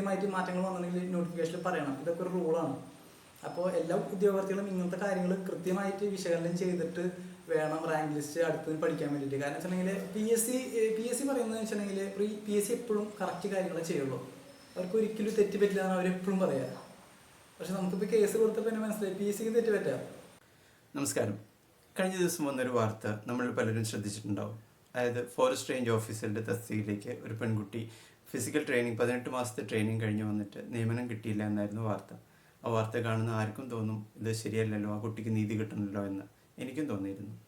കൃത്യമായിട്ട് മാറ്റങ്ങൾ വന്നിട്ടുണ്ടെങ്കിൽ നോട്ടിഫിക്കേഷനിൽ പറയണം. ഇതൊക്കെ ഒരു റൂളാണ് അപ്പോൾ എല്ലാ ഉദ്യോഗാർത്ഥികളും ഇങ്ങനത്തെ കാര്യങ്ങൾ കൃത്യമായിട്ട് വിശകലനം ചെയ്തിട്ട് വേണം റാങ്ക് ലിസ്റ്റ് അടുത്തത് പഠിക്കാൻ വേണ്ടിയിട്ട്. കാരണം വെച്ചിട്ടുണ്ടെങ്കിൽ P S C P S C പറയുന്നത് വെച്ചിട്ടുണ്ടെങ്കിൽ പി എസ് സി എപ്പോഴും കറക്റ്റ് കാര്യങ്ങളെ ചെയ്യുള്ളൂ. അവർക്ക് ഒരിക്കലും തെറ്റ് പറ്റില്ല എന്നാണ് അവർ എപ്പോഴും പറയാ. പക്ഷെ നമുക്കിപ്പോൾ കേസ് കൊടുത്തപ്പോൾ എന്നെ മനസ്സിലായി. പി എസ് സിക്ക് തെറ്റ് പറ്റാം നമസ്കാരം. കഴിഞ്ഞ ദിവസം വന്നൊരു വാർത്ത നമ്മൾ പലരും ശ്രദ്ധിച്ചിട്ടുണ്ടാവും. അതായത് ഫോറസ്റ്റ് റേഞ്ച് ഓഫീസറുടെ തസ്തികയിലേക്ക് ഒരു പെൺകുട്ടി ഫിസിക്കൽ ട്രെയിനിങ് പതിനെട്ട് മാസത്തെ ട്രെയിനിങ് കഴിഞ്ഞ് വന്നിട്ട് നിയമനം കിട്ടിയില്ല എന്നായിരുന്നു വാർത്ത. ആ വാർത്ത കാണുന്ന ആർക്കും തോന്നും ഇത് ശരിയല്ലല്ലോ ആ കുട്ടിക്ക് നീതി കിട്ടണമല്ലോ എന്ന്. എനിക്കും തോന്നിയിരുന്നു.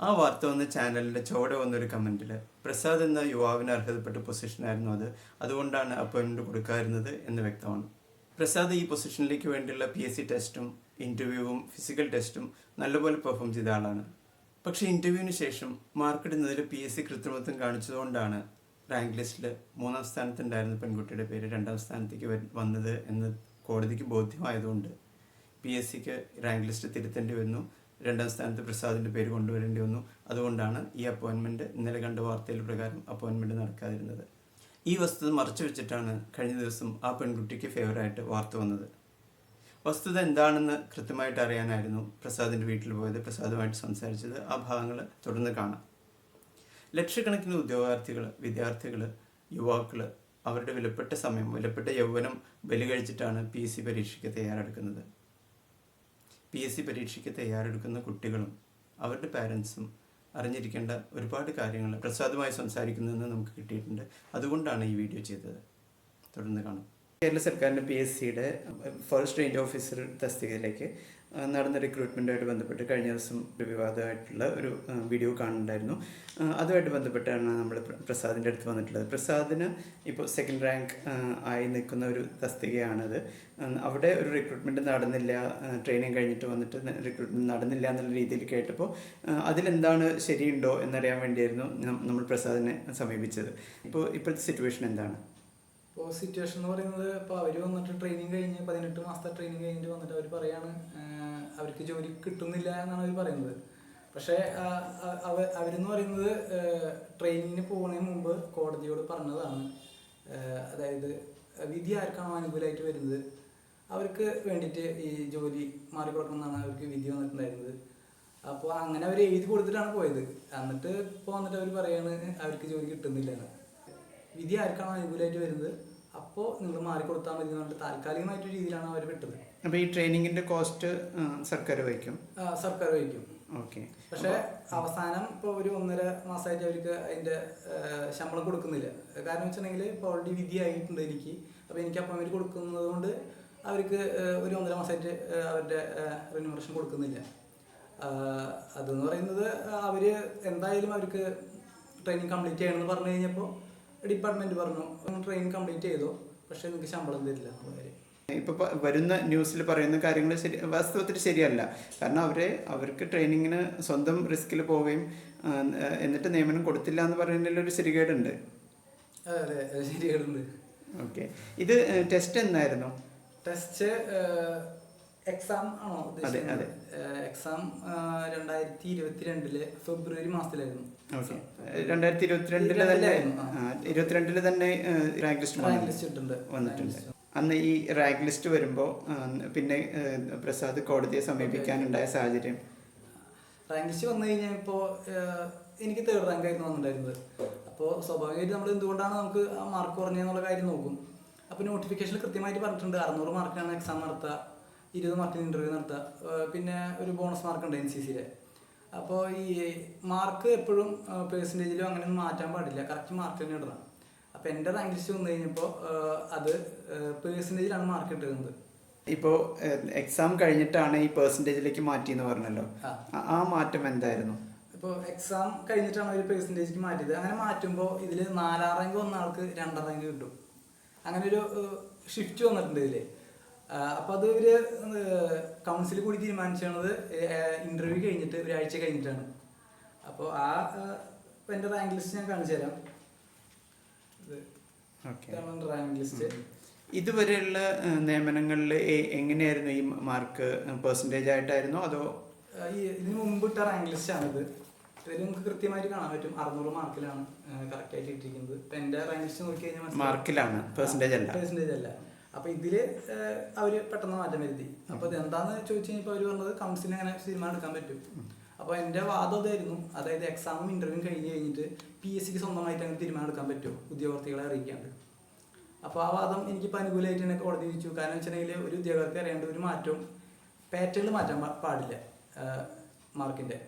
ആ വാർത്ത വന്ന ചാനലിന്റെ ചുവടെ വന്നൊരു കമന്റിൽ പ്രസാദ് എന്ന യുവാവിന് അർഹതപ്പെട്ട പൊസിഷനായിരുന്നു അത്. അതുകൊണ്ടാണ് അപ്പോയിൻമെന്റ് കൊടുക്കാറുന്നത് എന്ന് വ്യക്തമാണ്. പ്രസാദ് ഈ പൊസിഷനിലേക്ക് വേണ്ടിയുള്ള പി എസ് സി ടെസ്റ്റും ഇന്റർവ്യൂവും ഫിസിക്കൽ ടെസ്റ്റും നല്ലപോലെ പെർഫോം ചെയ്ത ആളാണ്. പക്ഷേ ഇന്റർവ്യൂവിന് ശേഷം മാർക്കിടുന്നതിൽ പി എസ് സി കൃത്രിമത്വം കാണിച്ചതുകൊണ്ടാണ് റാങ്ക് ലിസ്റ്റിൽ മൂന്നാം സ്ഥാനത്തുണ്ടായിരുന്ന പെൺകുട്ടിയുടെ പേര് രണ്ടാം സ്ഥാനത്തേക്ക് വന്നത് എന്ന് കോടതിക്ക് ബോധ്യമായതുകൊണ്ട് പി എസ് സിക്ക് റാങ്ക് ലിസ്റ്റ് തിരുത്തേണ്ടി വന്നു. രണ്ടാം സ്ഥാനത്ത് പ്രസാദിന്റെ പേര് കൊണ്ടുവരേണ്ടി വന്നു. അതുകൊണ്ടാണ് ഈ അപ്പോയിൻമെന്റ് ഇന്നലെ കണ്ട വാർത്തയിൽ പ്രകാരം അപ്പോയിൻമെന്റ് നടക്കാതിരുന്നത്. ഈ വസ്തുത മറച്ചു വെച്ചിട്ടാണ് കഴിഞ്ഞ ദിവസം ആ പെൺകുട്ടിക്ക് ഫേവറായിട്ട് വാർത്ത വന്നത്. വസ്തുത എന്താണെന്ന് കൃത്യമായിട്ട് അറിയാനായിരുന്നു പ്രസാദിന്റെ വീട്ടിൽ പോയത്. പ്രസാദുമായിട്ട് സംസാരിച്ചത് ആ ഭാഗങ്ങൾ തുടർന്ന് കാണാം. ലക്ഷക്കണക്കിന് ഉദ്യോഗാർത്ഥികൾ വിദ്യാർത്ഥികൾ യുവാക്കൾ അവരുടെ വിലപ്പെട്ട സമയം വിലപ്പെട്ട യൗവനം ബലി കഴിച്ചിട്ടാണ് പി എസ് സി പരീക്ഷയ്ക്ക് തയ്യാറെടുക്കുന്നത്. പി എസ് സി പരീക്ഷയ്ക്ക് തയ്യാറെടുക്കുന്ന കുട്ടികളും അവരുടെ പാരൻസും അറിഞ്ഞിരിക്കേണ്ട ഒരുപാട് കാര്യങ്ങൾ പ്രസാദമായി സംസാരിക്കുന്നതെന്ന് നമുക്ക് കിട്ടിയിട്ടുണ്ട്. അതുകൊണ്ടാണ് ഈ വീഡിയോ ചെയ്തത്. തുടർന്ന് കാണാം. കേരള സർക്കാരിന്റെ പി എസ് സിയുടെ ഫോറസ്റ്റ് റേഞ്ച് ഓഫീസർ തസ്തികയിലേക്ക് നടന്ന റിക്രൂട്ട്മെന്റുമായിട്ട് ബന്ധപ്പെട്ട് കഴിഞ്ഞ ദിവസം ഒരു വിവാദമായിട്ടുള്ള ഒരു വീഡിയോ കാണുന്നുണ്ടായിരുന്നു. അതുമായിട്ട് ബന്ധപ്പെട്ടാണ് നമ്മൾ പ്രസാദിന്റെ അടുത്ത് വന്നിട്ടുള്ളത്. പ്രസാദിന് ഇപ്പോൾ സെക്കൻഡ് റാങ്ക് ആയി നിൽക്കുന്ന ഒരു തസ്തികയാണത്. അവിടെ ഒരു റിക്രൂട്ട്മെന്റ് നടന്നില്ല ട്രെയിനിങ് കഴിഞ്ഞിട്ട് വന്നിട്ട് റിക്രൂട്ട്മെന്റ് നടന്നില്ല എന്നുള്ള രീതിയിൽ കേട്ടപ്പോൾ അതിലെന്താണ് ശരിയുണ്ടോ എന്നറിയാൻ വേണ്ടിയായിരുന്നു നമ്മൾ പ്രസാദിനെ സമീപിച്ചത്. ഇപ്പോൾ ഇപ്പോഴത്തെ സിറ്റുവേഷൻ എന്താണ്? ഇപ്പോൾ സിറ്റുവേഷൻ എന്ന് പറയുന്നത് ഇപ്പോൾ അവർ വന്നിട്ട് ട്രെയിനിങ് കഴിഞ്ഞ് പതിനെട്ട് മാസത്തെ ട്രെയിനിങ് കഴിഞ്ഞിട്ട് വന്നിട്ട് അവർ പറയാണ് അവർക്ക് ജോലി കിട്ടുന്നില്ല എന്നാണ് അവർ പറയുന്നത്. പക്ഷേ അവരെന്ന് പറയുന്നത് ട്രെയിനിങ്ങിന് പോകുന്നതിന് മുമ്പ് കോടതിയോട് പറഞ്ഞതാണ് അതായത് വിധി ആർക്കാണോ അനുകൂലമായിട്ട് വരുന്നത് അവർക്ക് വേണ്ടിയിട്ട് ഈ ജോലി മാറിക്കൊടുക്കണം എന്നാണ് അവർക്ക് വിധി വന്നിട്ടുണ്ടായിരുന്നത്. അപ്പോൾ അങ്ങനെ അവർ എഴുതി കൊടുത്തിട്ടാണ് പോയത്. എന്നിട്ട് ഇപ്പോൾ വന്നിട്ട് അവർ പറയാണ് അവർക്ക് ജോലി കിട്ടുന്നില്ല എന്ന്. വിധി ആർക്കാണോ അനുകൂലമായിട്ട് വരുന്നത് അപ്പോൾ നിങ്ങൾ മാറി കൊടുത്താൽ മതി എന്ന് പറഞ്ഞിട്ട് താൽക്കാലികമായിട്ടൊരു രീതിയിലാണ് അവർ വിട്ടത്. അപ്പോൾ ഈ ട്രെയിനിങ്ങിന്റെ കോസ്റ്റ് സർക്കാർ വഹിക്കും? സർക്കാർ വഹിക്കും. ഓക്കെ. പക്ഷേ അവസാനം ഇപ്പോൾ ഒരു ഒന്നര മാസമായിട്ട് അവർക്ക് അതിന്റെ ശമ്പളം കൊടുക്കുന്നില്ല. കാരണം വെച്ചിട്ടുണ്ടെങ്കിൽ ഇപ്പോൾ ഓൾറെഡി വിധി ആയിട്ടുണ്ട് എനിക്ക്. അപ്പോൾ എനിക്ക് അപ്പോയിൻമെന്റ് കൊടുക്കുന്നത് കൊണ്ട് അവർക്ക് ഒരു ഒന്നര മാസമായിട്ട് അവരുടെ റിന്യൂമറേഷൻ കൊടുക്കുന്നില്ല. അതെന്ന് പറയുന്നത് അവർ എന്തായാലും അവർക്ക് ട്രെയിനിങ് കംപ്ലീറ്റ് ചെയ്യണമെന്ന് പറഞ്ഞു കഴിഞ്ഞപ്പോൾ ഡിപ്പാർട്ട്മെന്റ് പറഞ്ഞു ട്രെയിൻ കംപ്ലീറ്റ് ചെയ്തോ പക്ഷെ നിങ്ങൾക്ക് ശമ്പളം തരില്ല എന്നുള്ള കാര്യം. ഇപ്പോൾ വരുന്ന ന്യൂസിൽ പറയുന്ന കാര്യങ്ങൾ ശരി വാസ്തവത്തിൽ ശരിയല്ല. കാരണം അവരെ അവർക്ക് ട്രെയിനിങ്ങിന് സ്വന്തം റിസ്കിൽ പോവുകയും എന്നിട്ട് നിയമനം കൊടുത്തില്ല എന്ന് പറയുന്നതിൽ ഒരു ശരികേടുണ്ട്. അതെ ഓക്കെ. ഇത് ടെസ്റ്റ് എന്നായിരുന്നു? ടെസ്റ്റ് എക്സാം ആണോ ഉദ്ദേശിക്കുന്നത്. എക്സാം രണ്ടായിരത്തി ഇരുപത്തിരണ്ടിൽ ഫെബ്രുവരി മാസത്തിലായിരുന്നു. രണ്ടായിരത്തി ഇരുപത്തിരണ്ടിൽ തന്നെ ഇരുപത്തിരണ്ടിൽ തന്നെ റാങ്ക് ലിസ്റ്റ് വന്നിട്ടുണ്ട്. അന്ന് ഈ റാങ്ക് ലിസ്റ്റ് വരുമ്പോൾ പിന്നെ പ്രസാദ് കോടതിയെ സമീപിക്കാനുണ്ടായ സാഹചര്യം? റാങ്ക് ലിസ്റ്റ് വന്നു കഴിഞ്ഞാൽ ഇപ്പോൾ എനിക്ക് തേർഡ് റാങ്ക് ആയിരുന്നു വന്നിട്ടുണ്ടായിരുന്നത്. അപ്പോൾ സ്വാഭാവികമായിട്ട് നമ്മൾ എന്തുകൊണ്ടാണ് നമുക്ക് മാർക്ക് കുറഞ്ഞെന്നുള്ള കാര്യം നോക്കും. അപ്പോൾ നോട്ടിഫിക്കേഷനിൽ കൃത്യമായിട്ട് പറഞ്ഞിട്ടുണ്ട് അറുന്നൂറ് മാർക്കാണ് എക്സാം നടത്തുക ഇരുപത് മാർക്കിന് ഇന്റർവ്യൂ നടത്തുക പിന്നെ ഒരു ബോണസ് മാർക്ക് ഉണ്ട് എൻ സി സിയിലെ അപ്പോൾ ഈ മാർക്ക് എപ്പോഴും പേഴ്സന്റേജിലും അങ്ങനെ മാറ്റാൻ പാടില്ല. കറക്റ്റ് മാർക്ക് തന്നെ ഇടണം. അപ്പോൾ എന്റെ റാങ്ക് ലിസ്റ്റ് വന്നു കഴിഞ്ഞപ്പോൾ അത് പേഴ്സന്റേജിലാണ് മാർക്ക് ഇട്ടിരുന്നത് ഇപ്പോൾ എക്സാം കഴിഞ്ഞിട്ടാണ് ഈ പേഴ്സന്റേജിലേക്ക് മാറ്റി എന്ന് പറഞ്ഞല്ലോ. ആ. മാറ്റം എന്തായിരുന്നു? ഇപ്പോൾ എക്സാം കഴിഞ്ഞിട്ടാണ് ഒരു പേഴ്സന്റേജിക്ക് മാറ്റിയത്. അങ്ങനെ മാറ്റുമ്പോൾ ഇതിൽ നാലാം റാങ്ക് വന്ന ആൾക്ക് രണ്ടാം റാങ്ക് കിട്ടും. അങ്ങനെ ഒരു ഷിഫ്റ്റ് വന്നിട്ടുണ്ട് ഇതിൽ അപ്പോൾ അത് ഇവർ കൗൺസിൽ കൂടി തീരുമാനിച്ചത് ഇന്റർവ്യൂ കഴിഞ്ഞിട്ട് ഒരാഴ്ച കഴിഞ്ഞിട്ടാണ്. അപ്പോൾ ആ എന്റെ എന്റെ റാങ്ക് ലിസ്റ്റ് ഞാൻ കാണിച്ചു തരാം. ഇതാണ് റാങ്ക് ലിസ്റ്റ് ഇതുവരെയുള്ള നിയമനങ്ങളിൽ എങ്ങനെയായിരുന്നു ഈ മാർക്ക് പെർസെന്റേജ് ആയിട്ടായിരുന്നോ അതോ? ഈ ഇതിന് മുമ്പ് ഇട്ട റാങ്ക് ലിസ്റ്റ് ആണിത്. ഇതിൽ നമുക്ക് കൃത്യമായിട്ട് കാണാൻ പറ്റും. അറുന്നൂറ് മാർക്കിലാണ് കറക്റ്റ് ആയിട്ട് ഇട്ടിരിക്കുന്നത് എന്റെ റാങ്ക് ലിസ്റ്റ് നോക്കി കഴിഞ്ഞാൽ മാർക്കിലാണ് പെർസെന്റേജ് അല്ല. പെർസെന്റേജ് അല്ല. അപ്പൊ ഇതിൽ അവർ പെട്ടെന്ന് മാറ്റം വരുത്തി. അപ്പൊ ഇത് എന്താന്ന് ചോദിച്ചു കഴിഞ്ഞപ്പോ അവർ പറഞ്ഞത് കൗൺസിലിംഗ് അങ്ങനെ തീരുമാനം എടുക്കാൻ പറ്റും. അപ്പൊ എന്റെ വാദം അതായിരുന്നു. അതായത് എക്സാമും ഇന്റർവ്യൂ കഴിഞ്ഞ് കഴിഞ്ഞിട്ട് പി എസ് സിക്ക് സ്വന്തമായിട്ട് അങ്ങനെ തീരുമാനം എടുക്കാൻ പറ്റുമോ? ഉദ്യോഗാർത്ഥികളെ അറിയിക്കാണ്ട്. അപ്പൊ ആ വാദം എനിക്കിപ്പോ അനുകൂലമായിട്ട് തന്നെ കോടതി വിധിച്ചു കാരണം വെച്ചിട്ടുണ്ടെങ്കിൽ ഒരു ഉദ്യോഗാർത്ഥി അറിയേണ്ട ഒരു മാറ്റവും പാറ്റേണിൽ മാറ്റാൻ പാടില്ല മാർക്കിന്റെ.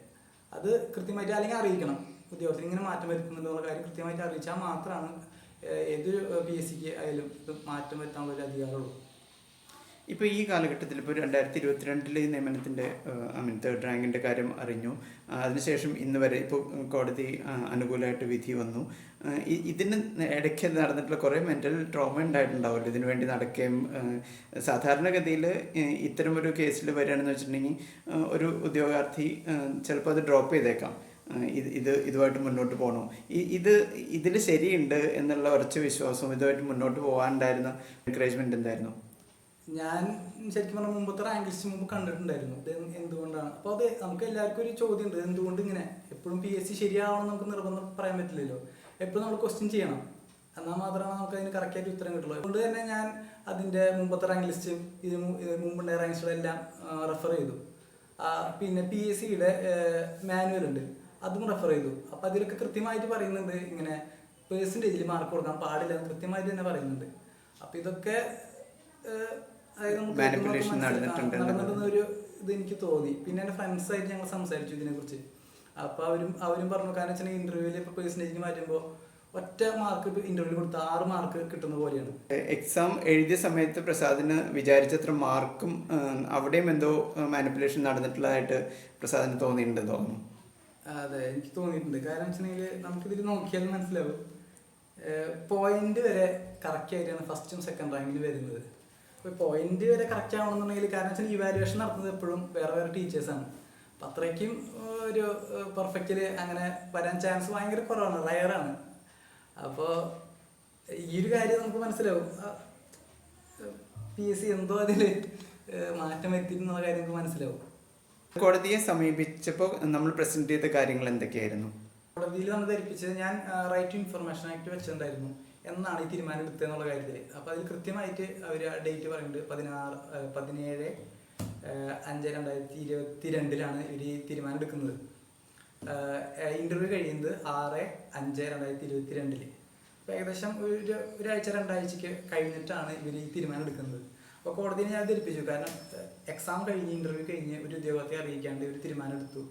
അത് കൃത്യമായിട്ട് അല്ലെങ്കിൽ അറിയിക്കണം. ഉദ്യോഗസ്ഥർ ഇങ്ങനെ മാറ്റം വരുത്തുന്നുണ്ടെന്നുള്ള കാര്യം കൃത്യമായിട്ട് അറിയിച്ചാൽ മാത്രമാണ് ഏതൊരു പി എസ് സിക്ക് ആയാലും ഇത് മാറ്റം വരുത്താനുള്ള ഒരു അധികാരമുള്ളൂ. ഇപ്പോൾ ഈ കാലഘട്ടത്തിൽ ഇപ്പോൾ രണ്ടായിരത്തി ഇരുപത്തിരണ്ടിലെ നിയമനത്തിന്റെ ഐ മീൻ തേർഡ് റാങ്കിന്റെ കാര്യം അറിഞ്ഞു. അതിനുശേഷം ഇന്ന് വരെ ഇപ്പോൾ കോടതി അനുകൂലമായിട്ട് വിധി വന്നു. ഇതിന് ഇടയ്ക്ക് നടന്നിട്ടുള്ള കുറേ മെന്റൽ ട്രോമ ഉണ്ടായിട്ടുണ്ടാവുമല്ലോ. ഇതിനു വേണ്ടി നടക്കുകയും സാധാരണഗതിയിൽ ഇത്തരം ഒരു കേസിൽ വരികയാണെന്ന് വെച്ചിട്ടുണ്ടെങ്കിൽ ഒരു ഉദ്യോഗാർത്ഥി ചിലപ്പോൾ അത് ഡ്രോപ്പ് ചെയ്തേക്കാം. ഇത് ഇത് ഇതുമായിട്ട് മുന്നോട്ട് പോകണോ ഇത് ഇതിൽ ശരിയുണ്ട് എന്നുള്ള ഉറച്ച വിശ്വാസവും ഇതുമായിട്ട് മുന്നോട്ട് പോകാനുണ്ടായിരുന്ന എൻകറേജ്മെന്റ് എന്തായിരുന്നു? ഞാൻ ശരിക്കും പറഞ്ഞാൽ മുമ്പത്തെ റാങ്ക് ലിസ്റ്റ് മുമ്പ് കണ്ടിട്ടുണ്ടായിരുന്നു. ഇത് എന്തുകൊണ്ടാണ്? അപ്പോൾ അത് നമുക്ക് എല്ലാവർക്കും ഒരു ചോദ്യം ഉണ്ട്. എന്തുകൊണ്ട് ഇങ്ങനെ? എപ്പോഴും പി എസ് സി ശരിയാവണം നമുക്ക് നിർബന്ധം പറയാൻ പറ്റില്ലല്ലോ. എപ്പോഴും നമ്മൾ ക്വസ്റ്റ്യൻ ചെയ്യണം. എന്നാൽ മാത്രമേ നമുക്ക് അതിന് കറക്റ്റായിട്ട് ഉത്തരം കിട്ടുള്ളൂ. അതുകൊണ്ട് തന്നെ ഞാൻ അതിന്റെ മുമ്പത്തെ റാങ്ക് ലിസ്റ്റും ഇത് മുമ്പുണ്ടായ റാങ്ക് ലിസ്റ്റുകളെല്ലാം റെഫർ ചെയ്തു. പിന്നെ പി എസ് സിയുടെ മാനുവൽ ഉണ്ട്. അതും റെഫർ ചെയ്തു. അപ്പോൾ അതിലൊക്കെ കൃത്യമായിട്ട് പറയുന്നുണ്ട് ഇങ്ങനെ പേഴ്സന്റേജിൽ മാർക്ക് കൊടുക്കാൻ പാടില്ല എന്ന് കൃത്യമായിട്ട് തന്നെ പറയുന്നുണ്ട്. അപ്പോൾ ഇതൊക്കെ അതായത് നമുക്ക്. ഒരു ഇത് എനിക്ക് തോന്നി. പിന്നെ എന്റെ ഫ്രണ്ട്സ് ആയിട്ട് ഞങ്ങൾ സംസാരിച്ചു ഇതിനെ കുറിച്ച് അപ്പോൾ അവരും അവരും പറഞ്ഞു കാരണം വെച്ചാൽ ഇന്റർവ്യൂവിൽ ഇപ്പോൾ പേഴ്സന്റേജ് മാറ്റുമ്പോൾ ഒറ്റ മാർക്ക് ഇന്റർവ്യൂ കൊടുത്ത ആറ് മാർക്ക് കിട്ടുന്ന പോലെയാണ്. എക്സാം എഴുതിയ സമയത്ത് പ്രസാദിന് വിചാരിച്ചത്ര മാർക്കും അവിടെയും എന്തോ മാനിപ്പുലേഷൻ നടന്നിട്ടുള്ളതായിട്ട് പ്രസാദിന് തോന്നിയിട്ടുണ്ട് തോന്നുന്നു. അതെ എനിക്ക് തോന്നിയിട്ടുണ്ട്. കാരണം വെച്ചിട്ടുണ്ടെങ്കിൽ നമുക്കിതിൽ നോക്കിയാൽ മനസ്സിലാവും. പോയിന്റ് വരെ കറക്റ്റ് ആയിട്ടാണ് ഫസ്റ്റും സെക്കൻഡ് റാങ്കിൽ വരുന്നത്. അപ്പോൾ പോയിന്റ് വരെ കറക്റ്റ് ആവണമെന്നുണ്ടെങ്കിൽ കാരണം വെച്ചാൽ ഇവാലുവേഷൻ നടത്തുന്നത് എപ്പോഴും വേറെ വേറെ ടീച്ചേഴ്സാണ് അപ്പം അത്രയ്ക്കും ഒരു പെർഫെക്റ്റിൽ അങ്ങനെ വരാൻ ചാൻസ് ഭയങ്കര കുറവാണ് റയറാണ് അപ്പോൾ ഈ ഒരു കാര്യം നമുക്ക് മനസ്സിലാവും. പി എസ് സി എന്തോ അതിൽ മാറ്റം വരുത്തിയിട്ടുള്ള കാര്യം നമുക്ക് മനസ്സിലാവും. കോടതിയെ സമീപിച്ചപ്പോൾ നമ്മൾ പ്രസന്റ് ചെയ്ത കാര്യങ്ങൾ എന്തൊക്കെയായിരുന്നു? കോടതിയിൽ നമ്മൾ ധരിപ്പിച്ചത് ഞാൻ റൈറ്റ് ടു ഇൻഫർമേഷൻ ആക്ട് വെച്ചിട്ടുണ്ടായിരുന്നു എന്നാണ് ഈ തീരുമാനം എടുത്തതെന്നുള്ള കാര്യത്തിൽ അപ്പോൾ അതിൽ കൃത്യമായിട്ട് അവർ ഡേറ്റ് പറയുന്നുണ്ട്. പതിനാറ് പതിനേഴ് അഞ്ച് രണ്ടായിരത്തി ഇരുപത്തി രണ്ടിലാണ് ഇവർ ഈ തീരുമാനം എടുക്കുന്നത്. ഇന്റർവ്യൂ കഴിയുന്നത് ആറ് അഞ്ച് രണ്ടായിരത്തി ഇരുപത്തി അപ്പോൾ ഏകദേശം ഒരു ഒരാഴ്ച രണ്ടാഴ്ചക്ക് കഴിഞ്ഞിട്ടാണ് ഇവർ ഈ തീരുമാനം എടുക്കുന്നത്. അപ്പോൾ കോടതിയെ ഞാൻ ധരിപ്പിച്ചു. കാരണം എക്സാം കഴിഞ്ഞ് ഇന്റർവ്യൂ കഴിഞ്ഞ് ഒരു ഉദ്യോഗത്തെ അറിയിക്കാണ്ട് ഒരു തീരുമാനം എടുത്തു.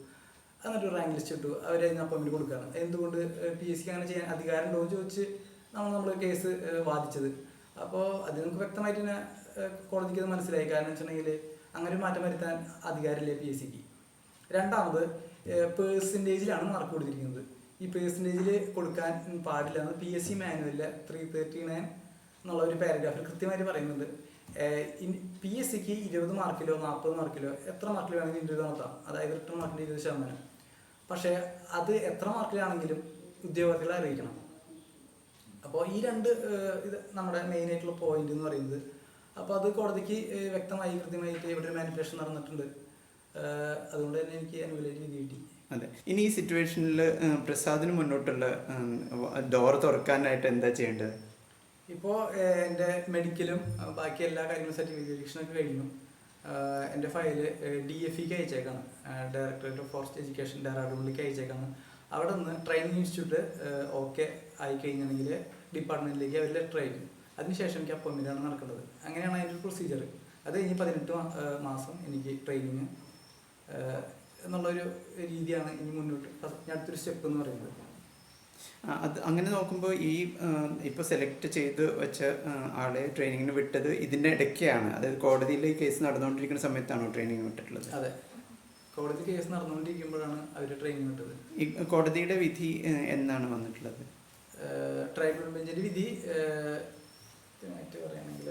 എന്നിട്ട് റാങ്ക് ലിസ്റ്റ് ഇട്ടു. അവരെ അതിന് കൊടുക്കണം എന്തുകൊണ്ട് പി എസ് സിക്ക് അങ്ങനെ ചെയ്യാൻ അധികാരം ഉണ്ടോ എന്ന് ചോദിച്ച് നമ്മൾ നമ്മൾ കേസ് വാദിച്ചത് അപ്പോൾ അത് നമുക്ക് വ്യക്തമായിട്ട് തന്നെ കോടതിക്ക് മനസ്സിലായി. കാരണം വെച്ചിട്ടുണ്ടെങ്കിൽ അങ്ങനെ ഒരു മാറ്റം വരുത്താൻ അധികാരമില്ല പി എസ് സിക്ക് രണ്ടാമത് പേഴ്സന്റേജിലാണ് മാർക്ക് കൊടുത്തിരിക്കുന്നത് ഈ പേഴ്സന്റേജിൽ കൊടുക്കാൻ പാടില്ല എന്ന് പി എസ് സി മാനുവലിലെ ത്രീ തേർട്ടി നയൻ എന്നുള്ള ഒരു പാരഗ്രാഫിൽ കൃത്യമായിട്ട് പറയുന്നുണ്ട്. പി എസ് സിക്ക് ഇരുപത് മാർക്കിലോ നാൽപ്പത് മാർക്കിലോ എത്ര മാർക്കിൽ വേണമെങ്കിലും ഇന്റർവ്യൂ നടത്താം. അതായത് റിട്ടേൺ മാർക്കിന്റെ ഇരുപത് ശതമാനം. പക്ഷേ അത് എത്ര മാർക്കിലാണെങ്കിലും ഉദ്യോഗാർത്ഥികളെ അറിയിക്കണം. അപ്പോൾ ഈ രണ്ട് ഇത് നമ്മുടെ മെയിൻ ആയിട്ടുള്ള പോയിന്റ് എന്ന് പറയുന്നത് അപ്പോൾ അത് കോടതിക്ക് വ്യക്തമായി കൃത്യമായിട്ട് ഇവിടെ ഒരു മാനിപ്പുലേഷൻ നടന്നിട്ടുണ്ട്. അതുകൊണ്ട് തന്നെ എനിക്ക് അനുകൂലമായിട്ട് കിട്ടി. അതെ. ഇനി ഈ സിറ്റുവേഷനിൽ പ്രസാദിന് മുന്നോട്ടുള്ള ഡോർ തുറക്കാനായിട്ട് എന്താ ചെയ്യേണ്ടത്? ഇപ്പോൾ എന്റെ മെഡിക്കലും ബാക്കി എല്ലാ കാര്യങ്ങളും സർട്ടിഫിക്കേഷനൊക്കെ കഴിഞ്ഞു. എന്റെ ഫയൽ ഡി എഫ് ഇക്ക് അയച്ചേക്കാണ്. ഡയറക്ടറേറ്റ് ഓഫ് ഫോറസ്റ്റ് എഡ്യൂക്കേഷൻ ഡെറാഡൂണിലേക്ക് അയച്ചേക്കാണ്. അവിടെ നിന്ന് ട്രെയിനിങ് ഇൻസ്റ്റിറ്റ്യൂട്ട് ഓക്കെ ആയി കഴിഞ്ഞിട്ടുണ്ടെങ്കിൽ ഡിപ്പാർട്ട്മെന്റിലേക്ക് അവർ ലെറ്റർ അയക്കും. അതിനുശേഷം എനിക്ക് അപ്പോയിൻമെന്റ് ആണ് നടക്കുന്നത്. അങ്ങനെയാണ് അതിന്റെ ഒരു പ്രൊസീജിയർ അത് കഴിഞ്ഞ് പതിനെട്ട് മാസം എനിക്ക് ട്രെയിനിങ് എന്നുള്ളൊരു രീതിയാണ് ഇനി മുന്നോട്ട് ഞാൻ അടുത്തൊരു സ്റ്റെപ്പ് എന്ന് പറയുന്നത്. അത് അങ്ങനെ നോക്കുമ്പോൾ ഈ ഇപ്പോൾ സെലക്ട് ചെയ്ത് വെച്ച ആളെ ട്രെയിനിങ്ങിന് വിട്ടത് ഇതിന്റെ ഇടയ്ക്കാണ്. അതായത് കോടതിയിൽ ഈ കേസ് നടന്നുകൊണ്ടിരിക്കുന്ന സമയത്താണോ ട്രെയിനിങ് വിട്ടിട്ടുള്ളത്? അതെ. കോടതി കേസ് നടന്നുകൊണ്ടിരിക്കുമ്പോഴാണ് അവർ ട്രെയിനിങ് വിട്ടത്. ഈ കോടതിയുടെ വിധി എന്നാണ് വന്നിട്ടുള്ളത്? ട്രൈബ്യൂണൽ ബെഞ്ചിന്റെ വിധി പറയുകയാണെങ്കിൽ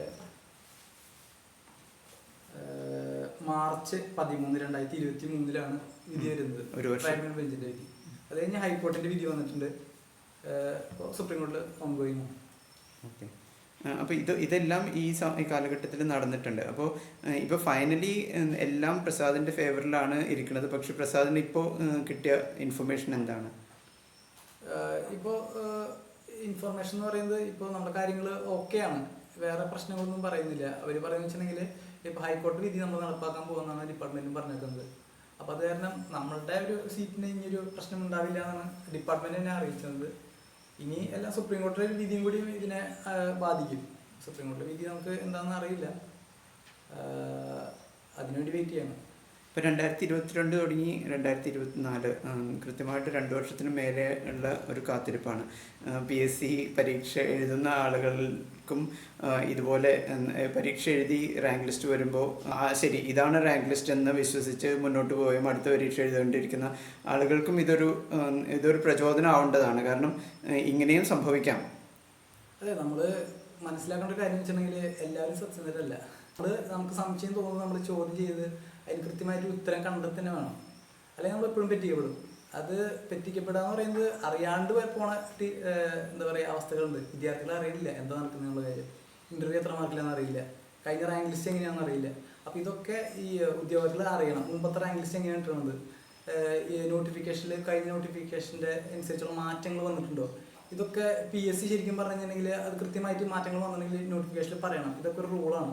മാർച്ച് പതിമൂന്ന് രണ്ടായിരത്തി ഇരുപത്തി മൂന്നിലാണ് വിധി വരുന്നത്. ട്രൈബ്യൂണൽ ബെഞ്ചിന്റെ വിധി. അത് കഴിഞ്ഞ് വിധി വന്നിട്ടുണ്ട്. ഇപ്പോൾ സുപ്രീം കോടതിയിൽ ഓൺഗോയിങ് ഓക്കെ അപ്പോൾ ഇത് ഇതെല്ലാം ഈ ഈ കാലഘട്ടത്തിൽ നടന്നിട്ടുണ്ട്. അപ്പോൾ ഇപ്പോൾ ഫൈനലി എല്ലാം പ്രസാദിന്റെ ഫേവറിലാണ് ഇരിക്കുന്നത്. പക്ഷേ പ്രസാദിന് ഇപ്പോൾ കിട്ടിയ ഇൻഫർമേഷൻ എന്താണ്? ഇപ്പോൾ ഇൻഫർമേഷൻ എന്ന് പറയുന്നത് ഇപ്പോൾ നമ്മുടെ കാര്യങ്ങൾ ഓക്കെയാണ് വേറെ പ്രശ്നങ്ങളൊന്നും പറയുന്നില്ല. അവർ പറയുന്നത് വെച്ചിട്ടുണ്ടെങ്കിൽ ഇപ്പോൾ ഹൈക്കോടതി വിധി നമ്മൾ നടപ്പാക്കാൻ പോകുന്നതാണ് ഡിപ്പാർട്ട്മെന്റും പറഞ്ഞേക്കുന്നത് അപ്പോൾ അത് കാരണം നമ്മളുടെ ഒരു സീറ്റിന് ഇനിയൊരു പ്രശ്നം ഉണ്ടാവില്ല എന്നാണ് ഡിപ്പാർട്ട്മെന്റ് തന്നെ അറിയിച്ചത്. ഇനി എല്ലാം സുപ്രീം കോടതിയുടെ വിധിയും കൂടി ഇതിനെ ബാധിക്കും. സുപ്രീം കോടതിയുടെ വിധി നമുക്ക് എന്താണെന്ന് അറിയില്ല. അതിനുവേണ്ടി വെയിറ്റ് ചെയ്യണം. ഇപ്പോൾ രണ്ടായിരത്തി ഇരുപത്തിരണ്ട് തുടങ്ങി രണ്ടായിരത്തി ഇരുപത്തിനാല് കൃത്യമായിട്ട് രണ്ട് വർഷത്തിന് മേലെ ഉള്ള ഒരു കാത്തിരിപ്പാണ്. പി എസ് സി പരീക്ഷ എഴുതുന്ന ആളുകൾക്കും ഇതുപോലെ പരീക്ഷ എഴുതി റാങ്ക് ലിസ്റ്റ് വരുമ്പോൾ ആ ശരി ഇതാണ് റാങ്ക് ലിസ്റ്റ് എന്ന് വിശ്വസിച്ച് മുന്നോട്ട് പോയും അടുത്ത പരീക്ഷ എഴുതുകൊണ്ടിരിക്കുന്ന ആളുകൾക്കും ഇതൊരു ഇതൊരു പ്രചോദനം ആവേണ്ടതാണ്. കാരണം ഇങ്ങനെയും സംഭവിക്കാം. അതെ നമ്മൾ മനസ്സിലാക്കേണ്ട കാര്യം വെച്ചിട്ടുണ്ടെങ്കിൽ എല്ലാവരും സത്യസന്ധരല്ല. നമ്മൾ നമുക്ക് സംശയം തോന്നുന്നു നമ്മൾ ചോദ്യം ചെയ്ത് അതിന് കൃത്യമായിട്ട് ഉത്തരം കണ്ടെത്തി തന്നെ വേണം. അല്ലെങ്കിൽ നമ്മൾ എപ്പോഴും പറ്റിക്കപ്പെടും. അത് പറ്റിക്കപ്പെടുക എന്ന് പറയുന്നത് അറിയാണ്ട് പോണ എന്താ പറയുക അവസ്ഥകളുണ്ട്. വിദ്യാർത്ഥികൾ അറിയില്ല എന്താ നടക്കുന്ന കാര്യം. ഇന്റർവ്യൂ എത്ര മാർക്കിലാന്ന് അറിയില്ല. കഴിഞ്ഞ റാങ്ക് ലിസ്റ്റ് എങ്ങനെയാണെന്ന് അറിയില്ല. അപ്പൊ ഇതൊക്കെ ഈ ഉദ്യോഗാർത്ഥികൾ അറിയണം. മുമ്പത്തെ റാങ്ക് ലിസ്റ്റ് എങ്ങനെയാണ് ഇട്ടുള്ളത് ഈ നോട്ടിഫിക്കേഷനിൽ കഴിഞ്ഞ നോട്ടിഫിക്കേഷന്റെ അനുസരിച്ചുള്ള മാറ്റങ്ങൾ വന്നിട്ടുണ്ടോ? ഇതൊക്കെ പി എസ് സി ശരിക്കും പറഞ്ഞിട്ടുണ്ടെങ്കിൽ അത് കൃത്യമായിട്ട് മാറ്റങ്ങൾ വന്നിട്ടുണ്ടെങ്കിൽ നോട്ടിഫിക്കേഷനിൽ പറയണം. ഇതൊക്കെ ഒരു റൂളാണ്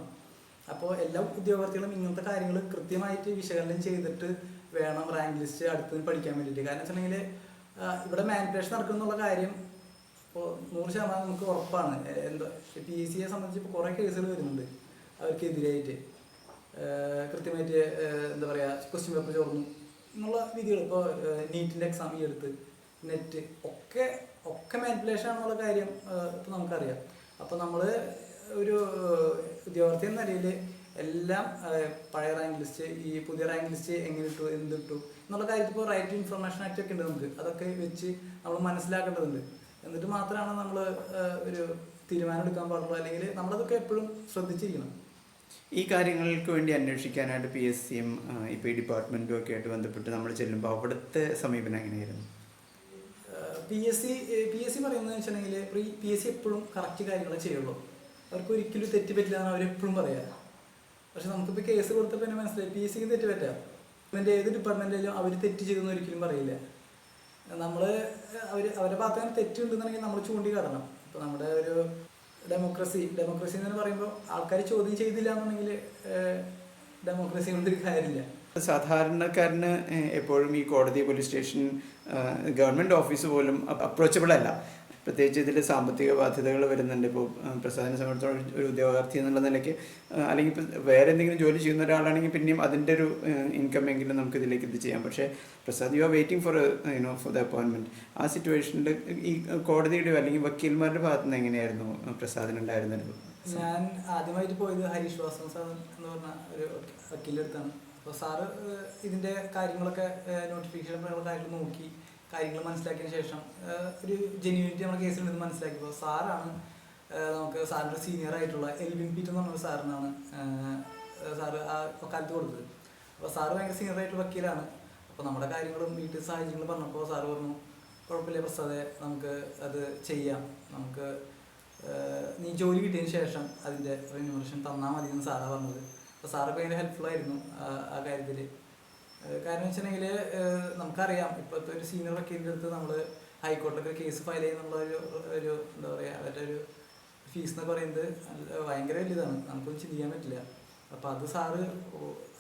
അപ്പോൾ എല്ലാ ഉദ്യോഗാർത്ഥികളും ഇങ്ങനത്തെ കാര്യങ്ങൾ കൃത്യമായിട്ട് വിശകലനം ചെയ്തിട്ട് വേണം റാങ്ക് ലിസ്റ്റ് അടുത്ത് പഠിക്കാൻ വേണ്ടിയിട്ട്. കാരണം വെച്ചിട്ടുണ്ടെങ്കിൽ ഇവിടെ മാനിപ്പുലേഷൻ നടക്കുന്നുള്ള കാര്യം ഇപ്പോൾ നൂറ് ശതമാനം നമുക്ക് ഉറപ്പാണ്. എന്താ പി എസ് സിയെ സംബന്ധിച്ച് ഇപ്പോൾ കുറേ കേസുകൾ വരുന്നുണ്ട് അവർക്കെതിരായിട്ട്. കൃത്യമായിട്ട് എന്താ പറയുക ക്വസ്റ്റ്യൻ പേപ്പർ ചോർന്നു എന്നുള്ള വിധികൾ ഇപ്പോൾ നീറ്റിന്റെ എക്സാം ഈ എടുത്ത് നെറ്റ് ഒക്കെ ഒക്കെ മാനിപ്പുലേഷൻ ആണെന്നുള്ള കാര്യം ഇപ്പോൾ നമുക്കറിയാം. അപ്പോൾ നമ്മൾ ഒരു ഉദ്യോഗാർത്ഥി എന്ന നിലയിൽ എല്ലാം പഴയ റാങ്ക് ലിസ്റ്റ് ഈ പുതിയ റാങ്ക് ലിസ്റ്റ് എങ്ങനെ ഇട്ടു എന്തിട്ടു എന്നുള്ള കാര്യത്തിൽ ഇപ്പോൾ റൈറ്റ് ടു ഇൻഫർമേഷൻ ആക്ട് ഒക്കെ ഉണ്ട് നമുക്ക്. അതൊക്കെ വെച്ച് നമ്മൾ മനസ്സിലാക്കേണ്ടതുണ്ട്. എന്നിട്ട് മാത്രമാണ് നമ്മൾ ഒരു തീരുമാനം എടുക്കാൻ പാടുള്ളൂ. അല്ലെങ്കിൽ നമ്മളതൊക്കെ എപ്പോഴും ശ്രദ്ധിച്ചിരിക്കണം. ഈ കാര്യങ്ങൾക്ക് വേണ്ടി അന്വേഷിക്കാനായിട്ട് പി എസ് സിയും ഇപ്പോൾ ഈ ഡിപ്പാർട്ട്മെന്റും ഒക്കെ ആയിട്ട് ബന്ധപ്പെട്ട് നമ്മൾ ചെല്ലുമ്പോൾ അവിടുത്തെ സമീപനം എങ്ങനെയായിരുന്നു? P S C P S C പറയുന്നത് വെച്ചിട്ടുണ്ടെങ്കിൽ പി എസ് സി എപ്പോഴും കറക്റ്റ് കാര്യങ്ങളെ ചെയ്യുള്ളൂ. അവർക്ക് ഒരിക്കലും തെറ്റ് പറ്റില്ല എന്നാണ് അവരെപ്പോഴും പറയാ പക്ഷെ നമുക്കിപ്പോൾ കേസ് കൊടുത്തപ്പോൾ തന്നെ മനസ്സിലായി. പി സിക്ക് തെറ്റ് പറ്റാം ഏത് ഡിപ്പാർട്ട്മെന്റിലും അവർ തെറ്റ് ചെയ്തെന്ന് ഒരിക്കലും പറയില്ല. നമ്മൾ അവർ അവരെ ഭാഗത്ത് തെറ്റുണ്ടെന്നുണ്ടെങ്കിൽ നമ്മൾ ചൂണ്ടിക്കാട്ടണം. ഇപ്പോൾ നമ്മുടെ ഒരു ഡെമോക്രസി ഡെമോക്രസി എന്ന് പറയുമ്പോൾ ആൾക്കാർ ചോദ്യം ചെയ്തില്ല എന്നുണ്ടെങ്കിൽ ഡെമോക്രസി കൊണ്ടൊരു കാര്യമില്ല. സാധാരണക്കാരന് എപ്പോഴും ഈ കോടതി പോലീസ് സ്റ്റേഷൻ ഗവൺമെന്റ് ഓഫീസ് പോലും അപ്രോച്ചബിൾ അല്ല. പ്രത്യേകിച്ച് ഇതിൽ സാമ്പത്തിക ബാധ്യതകൾ വരുന്നുണ്ട്. ഇപ്പോൾ പ്രസാദിനെ സംബന്ധിച്ചിടത്തോളം ഒരു ഉദ്യോഗാർത്ഥി എന്നുള്ള നിലയ്ക്ക് അല്ലെങ്കിൽ ഇപ്പം വേറെ എന്തെങ്കിലും ജോലി ചെയ്യുന്ന ഒരാളാണെങ്കിൽ പിന്നെയും അതിന്റെ ഒരു ഇൻകം എങ്കിലും നമുക്ക് ഇതിലേക്ക് ഇത് ചെയ്യാം. പക്ഷേ Prasad you are waiting for you know for the അപ്പോയിൻമെന്റ് ആ സിറ്റുവേഷനിൽ ഈ കോടതിയുടെ അല്ലെങ്കിൽ വക്കീൽമാരുടെ ഭാഗത്ത് നിന്ന് എങ്ങനെയായിരുന്നു പ്രസാദിനുണ്ടായിരുന്നത് ഞാൻ ആദ്യമായിട്ട് പോയത് ഹരീഷ് വാസൻ സാർ എന്ന് പറഞ്ഞ ഒരു വക്കീലെടുത്താണ്. അപ്പോൾ സാറ് ഇതിന്റെ കാര്യങ്ങളൊക്കെ നോട്ടിഫിക്കേഷൻ കാര്യങ്ങൾ നോക്കി. കാര്യങ്ങൾ മനസ്സിലാക്കിയതിന് ശേഷം ഒരു ജെന്യൂനിറ്റി നമ്മുടെ കേസിലുണ്ടെന്ന് മനസ്സിലാക്കിയപ്പോൾ സാറാണ് നമുക്ക് സാറിന്റെ സീനിയർ ആയിട്ടുള്ള എൽവിൻ പീറ്റ് എന്ന് പറഞ്ഞ സാറിനാണ് സാറ് ആ കാലത്ത് കൊടുത്തത്. അപ്പോൾ സാറ് ഭയങ്കര സീനിയർ ആയിട്ടുള്ള വക്കീലാണ്. അപ്പോൾ നമ്മുടെ കാര്യങ്ങളും വീട്ടിൽ സാഹചര്യങ്ങളും പറഞ്ഞപ്പോൾ സാറ് പറഞ്ഞു കുഴപ്പമില്ല പ്രസാദെ നമുക്ക് അത് ചെയ്യാം. നമുക്ക് നീ ജോലി കിട്ടിയതിന് ശേഷം അതിന്റെ റിന്യൂമറേഷൻ തന്നാൽ മതി എന്ന് സാറാണ് പറഞ്ഞത്. അപ്പോൾ സാറ് ഭയങ്കര ഹെൽപ്ഫുൾ ആയിരുന്നു ആ കാര്യത്തിൽ കാരണം വെച്ചിട്ടുണ്ടെങ്കിൽ നമുക്കറിയാം ഇപ്പോഴത്തെ ഒരു സീനിയർ വക്കീലിന്റെ അടുത്ത് നമ്മൾ ഹൈക്കോർട്ടിലൊക്കെ കേസ് ഫയൽ ചെയ്യുന്നുള്ള ഒരു ഒരു എന്താ പറയുക അവരുടെ ഒരു ഫീസ് എന്ന് പറയുന്നത് ഭയങ്കര വലുതാണ് നമുക്കൊന്നും ചിന്തിക്കാൻ പറ്റില്ല. അപ്പോൾ അത് സാറ്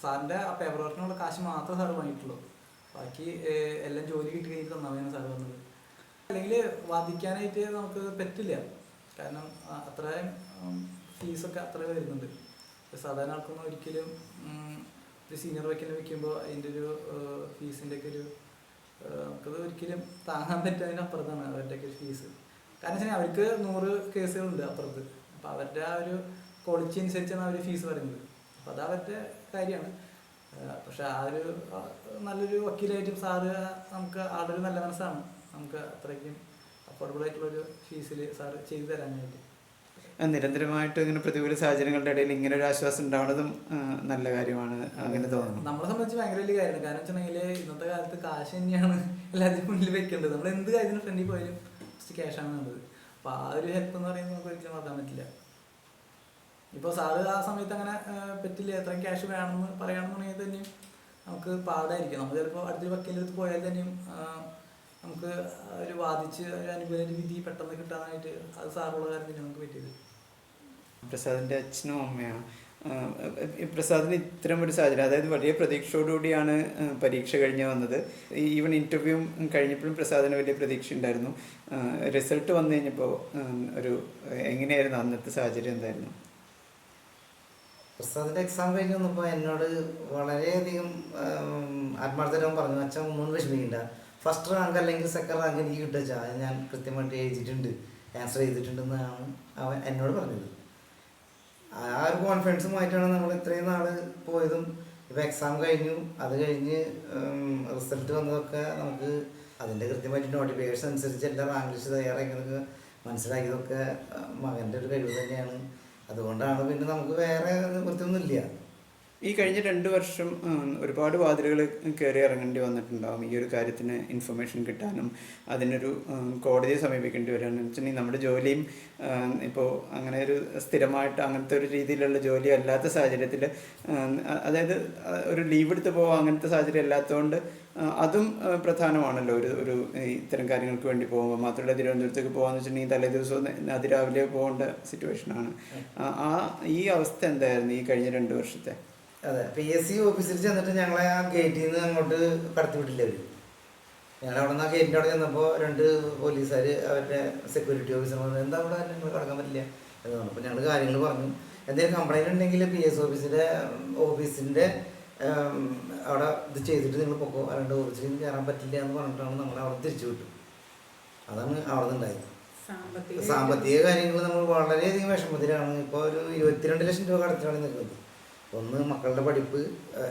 സാറിന്റെ ആ പേപ്പർ വർക്കിനുള്ള കാശ് മാത്രമേ സാറ് വാങ്ങിയിട്ടുള്ളൂ. ബാക്കി എല്ലാം ജോലി കിട്ടി കഴിഞ്ഞിട്ട് തന്നാൽ മതിയാണ് സാറ് പറഞ്ഞത്. അല്ലെങ്കിൽ വാദിക്കാനായിട്ട് നമുക്ക് പറ്റില്ല. കാരണം അത്രയും ഫീസൊക്കെ അത്ര വരുന്നുണ്ട്. സാധാരണ ആൾക്കൊന്നും ഒരിക്കലും ഒരു സീനിയർ വെക്കലിന് വെക്കുമ്പോൾ അതിന്റെ ഒരു ഫീസിന്റെ ഒക്കെ ഒരു നമുക്കത് ഒരിക്കലും താങ്ങാൻ പറ്റുന്നതിന് അപ്പുറത്താണ് അവരുടെയൊക്കെ ഫീസ് കാരണം വെച്ചാൽ അവർക്ക് നൂറ് കേസുകളുണ്ട് അപ്പുറത്ത്. അപ്പോൾ അവരുടെ ആ ഒരു ക്വാളിറ്റി അനുസരിച്ചാണ് അവർ ഫീസ് പറയുന്നത്. അപ്പോൾ അത് അവരുടെ കാര്യമാണ്. പക്ഷെ ആ ഒരു നല്ലൊരു വക്കീലായിട്ടും സാറ് നമുക്ക് ആളുടെ ഒരു നല്ല മനസ്സാണ്. നമുക്ക് അത്രയ്ക്കും അഫോർഡബിൾ ആയിട്ടുള്ളൊരു ഫീസിൽ സാറ് ചെയ്തു തരാനായിട്ട്. നിരന്തരമായിട്ട് ഇങ്ങനെ പ്രതികൂല സാഹചര്യങ്ങളുടെ ഇടയിൽ ഇങ്ങനെ ഒരു ആശ്വാസം ഉണ്ടാവുന്നതും നല്ല കാര്യമാണ് അങ്ങനെ തോന്നുന്നു. നമ്മളെ സംബന്ധിച്ച് ഭയങ്കര വലിയ കാര്യമാണ്. കാരണം വെച്ചിട്ടുണ്ടെങ്കിൽ ഇന്നത്തെ കാലത്ത് കാശ് തന്നെയാണ് എല്ലാത്തിനും മുന്നിൽ വെക്കേണ്ടത്. നമ്മൾ എന്ത് കാര്യത്തിന് ഫ്രണ്ടിൽ പോയാലും ഫസ്റ്റ് ക്യാഷാണ് വേണ്ടത്. അപ്പോൾ ആ ഒരു ഹെൽപ്പ് എന്ന് പറയുന്നത് നമുക്ക് ഒരിക്കലും മറക്കാൻ പറ്റില്ല. ഇപ്പോൾ സാറ് ആ സമയത്ത് അങ്ങനെ പറ്റില്ല. എത്രയും ക്യാഷ് വേണമെന്ന് പറയുകയാണെന്നുണ്ടെങ്കിൽ തന്നെയും നമുക്ക് പാടായിരിക്കും. നമ്മൾ ചിലപ്പോൾ അടുത്തൊരു വക്കീലെടുത്ത് പോയാൽ തന്നെയും നമുക്ക് ഒരു വാദിച്ച് ഒരു അനുകൂല രീതി പെട്ടെന്ന് കിട്ടാനായിട്ട് അത് സാറുള്ള കാര്യത്തിന് നമുക്ക് പറ്റിയത്. പ്രസാദിന്റെ അച്ഛനും അമ്മയാണ്. പ്രസാദിന് ഇത്തരം ഒരു സാഹചര്യം അതായത് വലിയ പ്രതീക്ഷയോടുകൂടിയാണ് പരീക്ഷ കഴിഞ്ഞ് വന്നത്. ഈവൻ ഇന്റർവ്യൂ കഴിഞ്ഞപ്പോഴും പ്രസാദിന് വലിയ പ്രതീക്ഷ ഉണ്ടായിരുന്നു. റിസൾട്ട് വന്നു കഴിഞ്ഞപ്പോൾ ഒരു എങ്ങനെയായിരുന്നു അന്നത്തെ സാഹചര്യം എന്തായിരുന്നു? പ്രസാദിന്റെ എക്സാം കഴിഞ്ഞ് വന്നപ്പോൾ എന്നോട് വളരെയധികം ആത്മാർത്ഥരവും പറഞ്ഞു അച്ഛൻ മൂന്ന് വിഷമിക്കണ്ട. ഫസ്റ്റ് റാങ്ക് അല്ലെങ്കിൽ സെക്കൻഡ് റാങ്ക് എനിക്ക് കിട്ടുക ഞാൻ കൃത്യമായിട്ട് എഴുതിയിട്ടുണ്ട് ആൻസർ ചെയ്തിട്ടുണ്ടെന്നാണ് അവൻ എന്നോട് പറഞ്ഞത്. ആ ഒരു കോൺഫിഡൻസുമായിട്ടാണ് നമ്മൾ ഇത്രയും നാൾ പോയതും. ഇപ്പോൾ എക്സാം കഴിഞ്ഞു. അത് കഴിഞ്ഞ് റിസൾട്ട് വന്നതൊക്കെ നമുക്ക് അതിന്റെ കൃത്യമായിട്ട് നോട്ടിഫിക്കേഷൻ അനുസരിച്ച് എല്ലാ റാങ്ക് ലിസ്റ്റ് തയ്യാറാക്കിയതൊക്കെ മനസ്സിലാക്കിയതൊക്കെ മകന്റെ ഒരു കഴിവ് തന്നെയാണ്. അതുകൊണ്ടാണ് പിന്നെ നമുക്ക് വേറെ നിവൃത്തിയൊന്നുമില്ല ഈ കഴിഞ്ഞ രണ്ട് വർഷം ഒരുപാട് വാതിലുകൾ കയറി ഇറങ്ങേണ്ടി വന്നിട്ടുണ്ടാകും ഈ ഒരു കാര്യത്തിന് ഇൻഫർമേഷൻ കിട്ടാനും അതിനൊരു കോടതിയെ സമീപിക്കേണ്ടി വരാനും. വെച്ചിട്ടുണ്ടെങ്കിൽ നമ്മുടെ ജോലിയും ഇപ്പോൾ അങ്ങനെ ഒരു സ്ഥിരമായിട്ട് അങ്ങനത്തെ ഒരു രീതിയിലുള്ള ജോലി അല്ലാത്ത സാഹചര്യത്തിൽ അതായത് ഒരു ലീവ് എടുത്ത് പോകാൻ അങ്ങനത്തെ സാഹചര്യം അല്ലാത്തതുകൊണ്ട് അതും പ്രധാനമാണല്ലോ ഒരു ഒരു ഇത്തരം കാര്യങ്ങൾക്ക് വേണ്ടി പോകുമ്പോൾ. മാത്രമല്ല തിരുവനന്തപുരത്തേക്ക് പോകാന്ന് വെച്ചിട്ടുണ്ടെങ്കിൽ തലേ ദിവസവും അതിരാവിലെ പോകേണ്ട സിറ്റുവേഷനാണ് ആ ഈ അവസ്ഥ എന്തായിരുന്നു ഈ കഴിഞ്ഞ രണ്ട് വർഷത്തെ? അതെ പി എസ് സി ഓഫീസിൽ ചെന്നിട്ട് ഞങ്ങളെ ആ ഗേറ്റിൽ നിന്ന് അങ്ങോട്ട് കടത്തി വിട്ടില്ല അവർ ഞങ്ങൾ അവിടെ നിന്ന് ആ ഗേറ്റിന്റെ അവിടെ ചെന്നപ്പോൾ രണ്ട് പോലീസുകാർ അവരുടെ സെക്യൂരിറ്റി ഓഫീസർ പറഞ്ഞു എന്താ അവിടെ നിങ്ങൾ കടക്കാൻ പറ്റില്ല? എന്ന് പറഞ്ഞു. അപ്പോൾ ഞങ്ങൾ കാര്യങ്ങൾ പറഞ്ഞു. എന്തെങ്കിലും കംപ്ലൈന്റ് ഉണ്ടെങ്കിൽ പി എസ് ഓഫീസിന്റെ ഓഫീസിന്റെ അവിടെ ഇത് ചെയ്തിട്ട് നിങ്ങൾ പൊക്കോ. അല്ലാണ്ട് ഓഫീസിൽ കയറാൻ പറ്റില്ല എന്ന് പറഞ്ഞിട്ടാണ് നമ്മൾ അവിടെ തിരിച്ചു വിട്ടു അതാണ് അവിടെ നിന്നുണ്ടായത്. സാമ്പത്തിക സാമ്പത്തിക കാര്യങ്ങൾ നമ്മൾ വളരെയധികം വിഷമത്തിലാണ്. ഇപ്പോൾ ഒരു ഇരുപത്തിരണ്ട് ലക്ഷം രൂപ കടത്തിലാണ് നിൽക്കുന്നത് ഒന്ന് മക്കളുടെ പഠിപ്പ്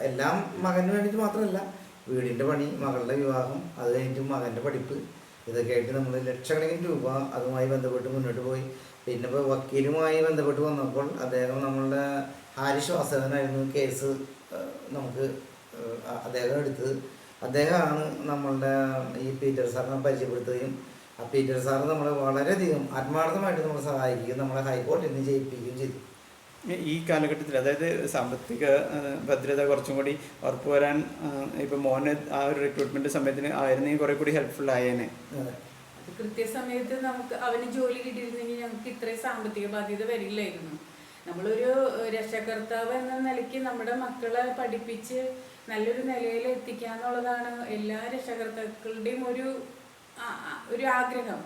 എല്ലാം മകന് വേണ്ടിയിട്ട് മാത്രമല്ല വീടിന്റെ പണി മകളുടെ വിവാഹം അത് കഴിഞ്ഞിട്ട് മകന്റെ പഠിപ്പ് ഇതൊക്കെ ആയിട്ട് നമ്മൾ ലക്ഷക്കണക്കിന് രൂപ അതുമായി ബന്ധപ്പെട്ട് മുന്നോട്ട് പോയി. പിന്നെ ഇപ്പോൾ വക്കീലുമായി ബന്ധപ്പെട്ട് വന്നപ്പോൾ അദ്ദേഹം നമ്മളുടെ ഹാരിഷ് വാസവനായിരുന്നു കേസ് നമുക്ക് അദ്ദേഹം എടുത്തത്. അദ്ദേഹമാണ് നമ്മളുടെ ഈ പീറ്റർ സാറിനെ പരിചയപ്പെടുത്തുകയും ആ പീറ്റർ സാറ് നമ്മളെ വളരെയധികം ആത്മാർത്ഥമായിട്ട് നമ്മളെ സഹായിക്കുകയും നമ്മളെ ഹൈക്കോടതിയിൽ നിന്ന് ജയിപ്പിക്കുകയും ചെയ്തു. ഈ കാലഘട്ടത്തിൽ അതായത് സാമ്പത്തിക ഭദ്രത കുറച്ചും കൂടി ഉറപ്പ് വരാൻ ഇപ്പൊ മോന് ആ ഒരു റിക്രൂട്ട്മെന്റ് സമയത്തിന് ആയിരുന്നെങ്കിൽ കുറെ കൂടി ഹെൽപ്ഫുൾ ആയേനെ. കൃത്യസമയത്ത് നമുക്ക് അവന് ജോലി കിട്ടിയിരുന്നെങ്കിൽ ഞങ്ങൾക്ക് ഇത്രയും സാമ്പത്തിക ബാധ്യത വരില്ലായിരുന്നു. നമ്മളൊരു രക്ഷാകർത്താവ് എന്ന നിലയ്ക്ക് നമ്മുടെ മക്കളെ പഠിപ്പിച്ച് നല്ലൊരു നിലയിൽ എത്തിക്കുക എന്നുള്ളതാണ് എല്ലാ രക്ഷകർത്താക്കളുടെയും ഒരു ഒരു ആഗ്രഹം.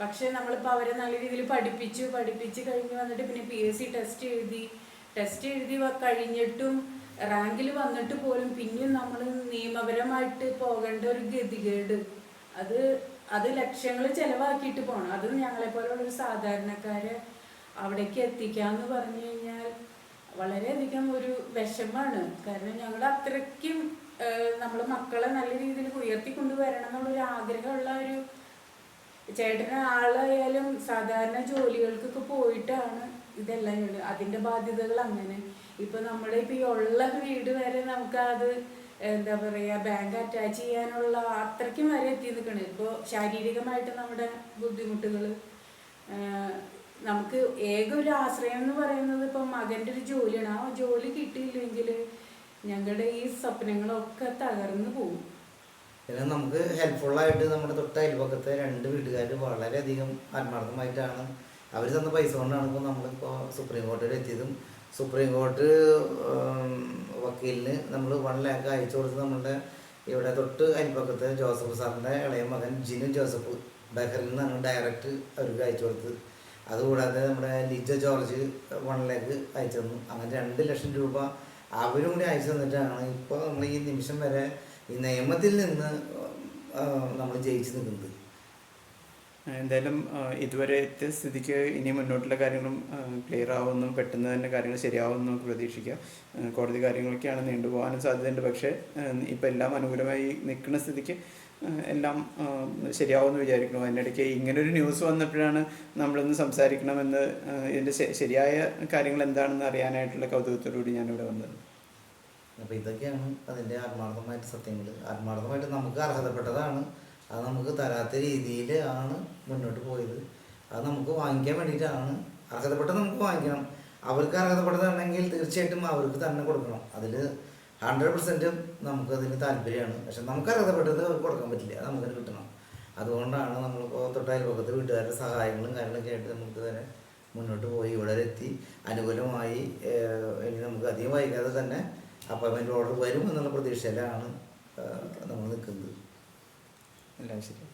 പക്ഷെ നമ്മളിപ്പോൾ അവരെ നല്ല രീതിയിൽ പഠിപ്പിച്ചു പഠിപ്പിച്ച് കഴിഞ്ഞ് വന്നിട്ട് പിന്നെ പി എസ് സി ടെസ്റ്റ് എഴുതി ടെസ്റ്റ് എഴുതി കഴിഞ്ഞിട്ടും റാങ്കിൽ വന്നിട്ട് പോലും പിന്നെയും നമ്മൾ നിയമപരമായിട്ട് പോകേണ്ട ഒരു ഗതികേട്. അത് അത് ലക്ഷങ്ങൾ ചെലവാക്കിയിട്ട് പോകണം അത് ഞങ്ങളെ പോലുള്ള ഒരു സാധാരണക്കാരെ അവിടേക്ക് എത്തിക്കാന്ന് പറഞ്ഞു കഴിഞ്ഞാൽ വളരെയധികം ഒരു വിഷമാണ് കാരണം ഞങ്ങൾ അത്രയ്ക്കും നമ്മൾ മക്കളെ നല്ല രീതിയിൽ ഉയർത്തിക്കൊണ്ടുവരണം എന്നുള്ളൊരു ആഗ്രഹമുള്ള ഒരു ചേട്ടന് ആളായാലും സാധാരണ ജോലികൾക്കൊക്കെ പോയിട്ടാണ് ഇതെല്ലാം ചെയ്യുന്നത്. അതിന്റെ ബാധ്യതകൾ അങ്ങനെ. ഇപ്പൊ നമ്മുടെ ഇപ്പൊ ഈ ഉള്ള വീട് വരെ നമുക്ക് അത് എന്താ പറയാ ബാങ്ക് അറ്റാച്ച് ചെയ്യാനുള്ള അത്രയ്ക്കും വരെ എത്തി നിൽക്കണേ. ഇപ്പൊ ശാരീരികമായിട്ട് നമ്മുടെ ബുദ്ധിമുട്ടുകൾ നമുക്ക് ഏക ഒരു ആശ്രയം എന്ന് പറയുന്നത് ഇപ്പൊ മകന്റെ ഒരു ജോലിയാണ്. ആ ജോലി കിട്ടിയില്ലെങ്കിൽ ഞങ്ങളുടെ ഈ സ്വപ്നങ്ങളൊക്കെ തകർന്നു പോകും. പിന്നെ നമുക്ക് ഹെൽപ്ഫുള്ളായിട്ട് നമ്മുടെ തൊട്ട അയൽപക്കത്തെ രണ്ട് വീട്ടുകാർ വളരെയധികം ആത്മാർത്ഥമായിട്ടാണ് അവർ തന്ന പൈസ കൊണ്ടാണ് ഇപ്പോൾ നമ്മളിപ്പോൾ സുപ്രീം കോടതിയിൽ എത്തിയതും. സുപ്രീം കോർട്ട് വക്കീലിന് നമ്മൾ വൺ ലാക്ക് അയച്ചു കൊടുത്ത് നമ്മളുടെ ഇവിടെ തൊട്ട് അയൽപ്പക്കത്തെ ജോസഫ് സാറിന്റെ ഇളയ മകൻ ജിനു ജോസഫ് ബഹറിൽ നിന്നാണ് ഡയറക്റ്റ് അവർക്ക് അയച്ചു കൊടുത്തത്. അതുകൂടാതെ നമ്മുടെ ലിജ ജോർജ് വൺ ലാക്ക് അയച്ചു തന്നു. അങ്ങനെ രണ്ട് ലക്ഷം രൂപ അവരും കൂടി അയച്ചു തന്നിട്ടാണ് ഇപ്പോൾ നമ്മൾ ഈ നിമിഷം വരെ ഈ നിയമത്തിൽ നിന്ന് നമ്മൾ ജയിച്ചു നിൽക്കുന്നത്. എന്തായാലും ആ, ഇതുവരെ എത്തിയ സ്ഥിതിക്ക് ഇനി മുന്നോട്ടുള്ള കാര്യങ്ങളും ക്ലിയർ ആവുമെന്നും പെട്ടെന്ന് തന്നെ കാര്യങ്ങൾ ശരിയാവുമെന്നും നമുക്ക് പ്രതീക്ഷിക്കാം. കോടതി കാര്യങ്ങളൊക്കെയാണ് നീണ്ടുപോകാനും സാധ്യതയുണ്ട്. പക്ഷേ ഇപ്പം എല്ലാം അനുകൂലമായി നിൽക്കുന്ന സ്ഥിതിക്ക് എല്ലാം ശരിയാവുമെന്ന് വിചാരിക്കുന്നു. അതിനിടയ്ക്ക് ഇങ്ങനൊരു ന്യൂസ് വന്നപ്പോഴാണ് നമ്മളൊന്ന് സംസാരിക്കണമെന്ന് ഇതിന്റെ ശരിയായ കാര്യങ്ങൾ എന്താണെന്ന് അറിയാനായിട്ടുള്ള കൗതുകത്തോടുകൂടി ഞാനിവിടെ വന്നത്. അപ്പോൾ ഇതൊക്കെയാണ് അതിന്റെ ആത്മാർത്ഥമായിട്ട് സത്യങ്ങൾ ആത്മാർത്ഥമായിട്ട് നമുക്ക് അർഹതപ്പെട്ടതാണ്. അത് നമുക്ക് തരാത്ത രീതിയിൽ ആണ് മുന്നോട്ട് പോയത്. അത് നമുക്ക് വാങ്ങിക്കാൻ വേണ്ടിയിട്ടാണ്. അർഹതപ്പെട്ടത് നമുക്ക് വാങ്ങിക്കണം. അവർക്ക് അർഹതപ്പെട്ടതാണെങ്കിൽ തീർച്ചയായിട്ടും അവർക്ക് തന്നെ കൊടുക്കണം. അതിൽ ഹൺഡ്രഡ് പെർസെന്റും നമുക്ക് അതിന് താല്പര്യമാണ്. പക്ഷെ നമുക്ക് അർഹതപ്പെട്ടത് അവർക്ക് കൊടുക്കാൻ പറ്റില്ല. അത് നമുക്കത് കിട്ടണം. അതുകൊണ്ടാണ് നമ്മളിപ്പോൾ തൊട്ടയൽപ്പക്കത്ത് വീട്ടുകാരുടെ സഹായങ്ങളും കാര്യങ്ങളൊക്കെ ആയിട്ട് നമുക്ക് തന്നെ മുന്നോട്ട് പോയി. ഇവിടെ എത്തി. അനുകൂലമായി ഇനി നമുക്ക് അധികം വൈകാതെ തന്നെ അപ്പോയിൻമെന്റ് ഓർഡർ വരും എന്നുള്ള പ്രതീക്ഷയിലാണ് നമ്മൾ നിൽക്കുന്നത്. എല്ലാം ശരി.